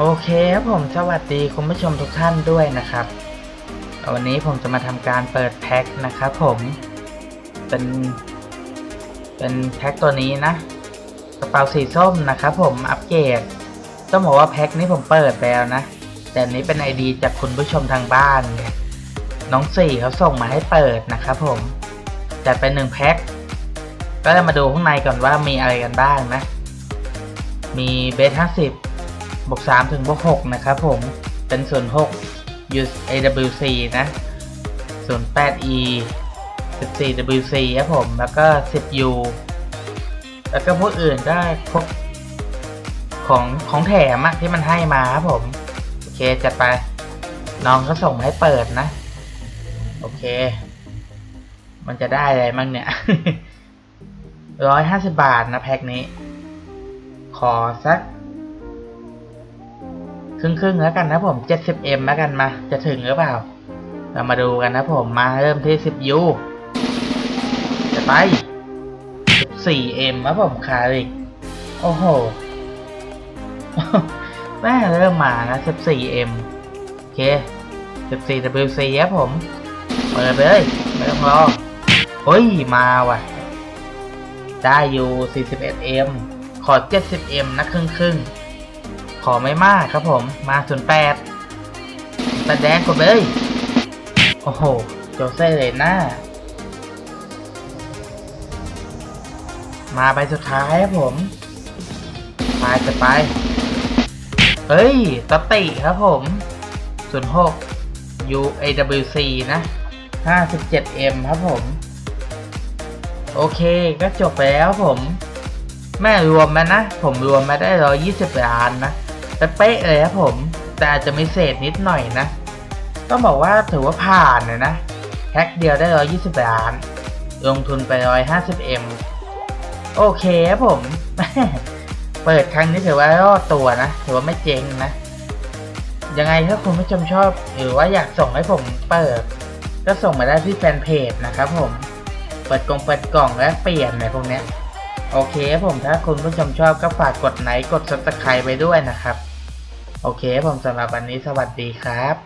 โอเคครับผมสวัสดีคุณผู้ชมทุกท่านด้วยนะครับ วันนี้ผมจะมาทำการเปิดแพ็คนะครับผมเป็น เป็นแพ็คตัวนี้นะ กระเป๋าสีส้มนะครับผมอัปเกรดต้องบอกว่าแพ็คนี้ผมเปิดไปแล้วนะ แต่นี้เป็นไอดีจากคุณผู้ชมทางบ้าน น้องสี่เขาส่งมาให้เปิดนะครับผมจัดเป็นหนึ่งแพ็คก็จะมาดูข้างในก่อนว่ามีอะไรกันบ้างนะ มีเบสห้าสิบ บวกสามถึงบวกหกนะครับผม เป็นส่วนหก use AWC นะส่วนแปด E สิบ四 Wc ครับผม แล้วก็สิบ U แล้วก็พวกอื่นก็พวกของของแถมอะที่มันให้มาครับผม โอเคจัดไป น้องก็ส่งมาให้เปิดนะ โอเค มันจะได้อะไรมั่งเนี่ยร้อยห้าสิบบาทนะแพ็คนี้ ขอสัก รึ่งครึ่งๆแล้วกันนะผม 70m แล้วกันมา จะถึงหรือเปล่า เรามาดูกันนะผมมาเริ่มที่ 10U จะไป 14m ครับผมคาริกโอ้โหแม่เริ่มมานะ 14m โอเค 14WC ครับผม เปิดไปเลยไม่ต้องรอเฮ้ย มาว่ะ ได้อยู่ 41m ขอ 70m นะครึ่งครึ่งๆ ขอไม่มากครับผมมาศูนย์แปดแสดงกดเลย โอ้โห โจเซ่เลยหน้า มาใบสุดท้ายครับผม ไปจะไป เฮ้ยตติครับผม06 UAWC นะ 57M ครับผม โอเคก็จบไปแล้วผม แม่รวมมานะ ผมรวมมาได้ 120ล้านนะ แต่เป๊ะเลยครับผม แต่อาจจะมีเศษนิดหน่อยนะ ต้องบอกว่าถือว่าผ่านเลยนะแพ็คเดียวได้ 120 ล้าน ลงทุนไป 150M โอเคครับผม เปิดครั้งนี้ถือว่ารอดตัวนะ ถือว่าไม่เจ๊งนะ ยังไงถ้าคุณผู้ชมชอบ หรือว่าอยากส่งให้ผมเปิด ก็ส่งมาได้ที่แฟนเพจนะครับผม เปิดกล่องเปิดกล่องและเปลี่ยนในพวกนี้โอเคครับผมถ้าคุณผู้ชมชอบก็ฝากกดไลค์กด subscribe ไปด้วยนะครับ โอเคผมสำหรับวันนี้สวัสดีครับ